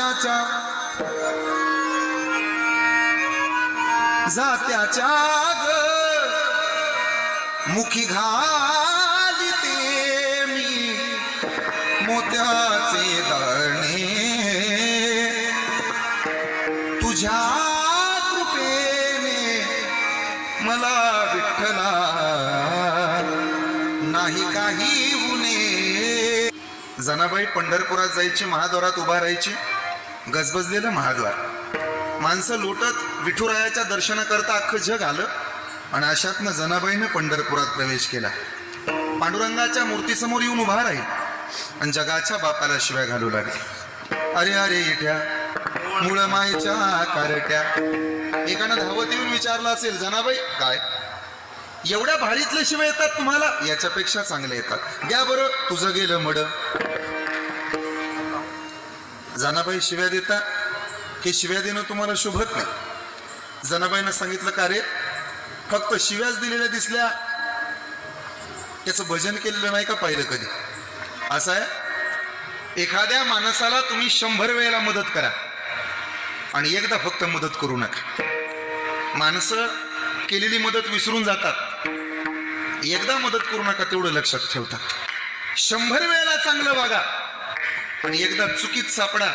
जात्याच्या. जात्याच्या मुखी घालते मी. मोत्याचे दळणे तुझ्या कृपेने मला विठ्ठला नाही काही जनाबाई पंढरपुरात जायची महाद्वारात उभा राहायची. गजबजलेलं महाद्वार. माणसं लोटत विठुरायाच्या दर्शनाकरता अख्खं जग आलं आणि अशातनं जनाबाईनं पंढरपुरात प्रवेश केला. पांडुरंगाच्या मूर्तीसमोर येऊन उभा राहील आणि जगाच्या बापाला शिव्या घालू लागले. अरे अरे इठ्या मुळ मायच्या कारट्या एकानं धावत येऊन विचारलं असेल जनाबाई काय? एवढ्या भारीतले शिवाय येतात तुम्हाला? याच्यापेक्षा चांगले येतात. द्या बरं तुझं गेलं मड. जनाबाई शिव्या देता हे शिव्या देणं तुम्हाला शोभत नाही. जनाबाईनं सांगितलं का रे? फक्त शिव्याच दिलेल्या दिसल्या. त्याचं भजन केलेलं नाही का पाहिलं कधी? असं आहे? एखाद्या माणसाला तुम्ही शंभर वेळेला मदत करा. आणि एकदा फक्त मदत करू नका. माणसं केलेली मदत विसरून जातात. एकदा मदत करू नका तेवढं लक्षात ठेवतात शंभर वेळेला चांगलं बघा पण एकदा चुकीत सापडा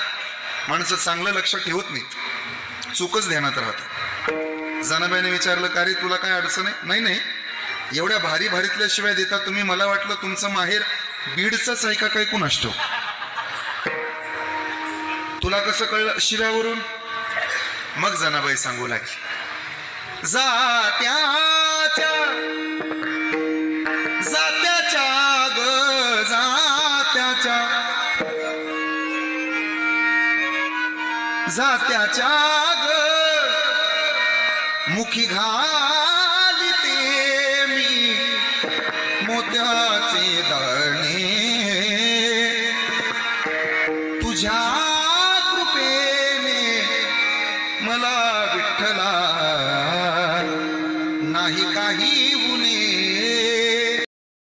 माणसं चांगलं लक्ष ठेवत नाहीत. चूकच ध्यानात राहत. जनाबाईने विचारलं का रे तुला काय अडचण आहे? नाही नाही. एवढ्या भारी भारीतल्या शिवाय देता तुम्ही. मला वाटलं तुमचं माहेर बीडचाच आहे का काय असतो तुला कसं कळलं शिव्यावरून? मग जनाबाई सांगू लागली. जात्याच्या जात्याच्या ग जात्याच्या जात्याच्या मुखी घालिते मी. मोत्याचे दळणे तुझ्या कृपेने मला विठ्ठला. नाही काही